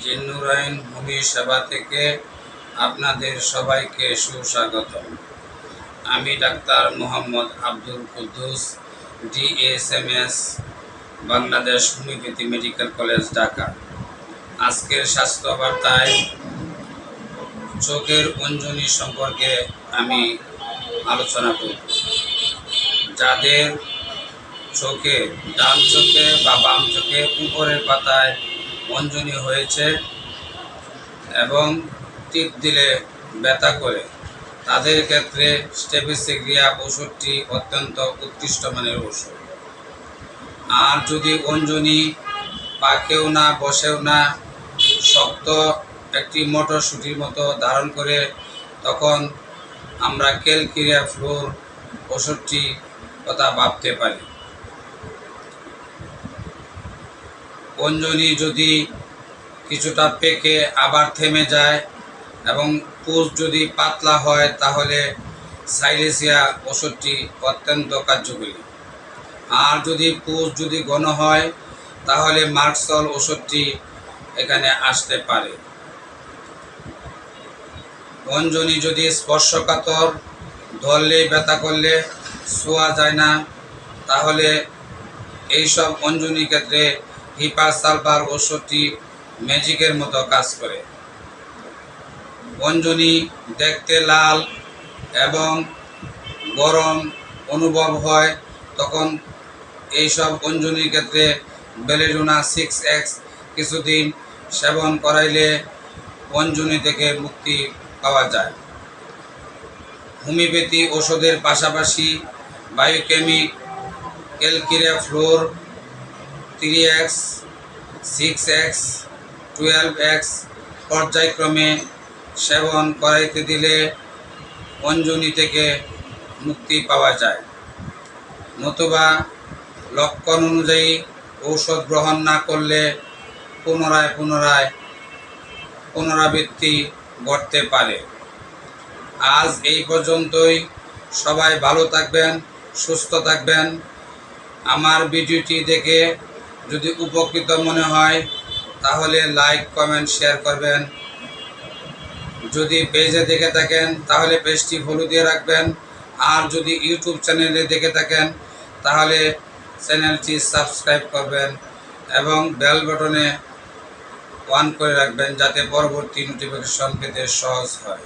জিন্নুরাইন ভূমি সেবা থেকে আপনাদের সবাইকে সুস্বাগত আমি doctor Mohammad Abdul Kuddus, DSMS, Bangladesh homeopathy medical college, Dhaka. আজকের স্বাস্থ্য বার্তায় চোখের অঞ্জনি সম্পর্কে আমি আলোচনা করব। যাদের চোখে ডান চোখে বা বাম চোখে উপরের পাতায় অঞ্জনি হয়েছে এবং টিপ দিলে ব্যথা করে। তাদের ক্ষেত্রে স্টেপিসিগ্রিয়া ওষুধটি অত্যন্ত উৎকৃষ্ট মানের ওষুধ আর যদি অঞ্জনি পাকেও না, বসেও না, শক্ত একটি মটরশুটির মতো ধারণ করে, তখন আমরা ক্যালকিরিয়া ফ্লোর ওষুধটি কথা ভাবতে পারি। অঞ্জনি যদি কিছুটা পেকে আবার থেমে যায় এবং পুষ যদি পাতলা হয়, তাহলে সাইলেসিয়া ওষুধটি অত্যন্ত কার্যকরী। আর যদি পুষ যদি ঘন হয়, তাহলে মার্কসল ওষুধটি এখানে আসতে পারে। অঞ্জনি যদি স্পর্শকাতর, ধরলে, ব্যথা করলে শোয়া যায় না, তাহলে এইসব অঞ্জনি ক্ষেত্রে হিপা সালফার ওষুধটি ম্যাজিকের মতো কাজ করে। অঞ্জনি দেখতে লাল এবং গরম অনুভব হয়, তখন এইসব অঞ্জনির ক্ষেত্রে বেলেডোনা সিক্স এক্স কিছুদিন সেবন করাইলে অঞ্জনি থেকে মুক্তি পাওয়া যায়। হোমিওপ্যাথি ওষুধের পাশাপাশি biochemic calcarea fluor three X six X twelve X পর্যায়ক্রমে সেবন করাইতে দিলে অঞ্জনি থেকে মুক্তি পাওয়া যায়। নতুবা লক্ষণ অনুযায়ী ঔষধ গ্রহণ না করলে পুনরায় পুনরায় পুনরাবৃত্তি ঘটতে পারে। আজ এই পর্যন্তই। সবাই ভালো থাকবেন, সুস্থ থাকবেন। আমার ভিডিওটি দেখে যদি উপকৃত মনে হয়, তাহলে লাইক কমেন্ট শেয়ার করবেন। যদি পেজে দেখে থাকেন, তাহলে পেজটি হলুদ দিয়ে রাখবেন। আর যদি ইউটিউব চ্যানেলে দেখে থাকেন, তাহলে চ্যানেলটি সাবস্ক্রাইব করবেন এবং বেল বাটনে অন করে রাখবেন, যাতে পরবর্তী নোটিফিকেশন পেতে সহজ হয়।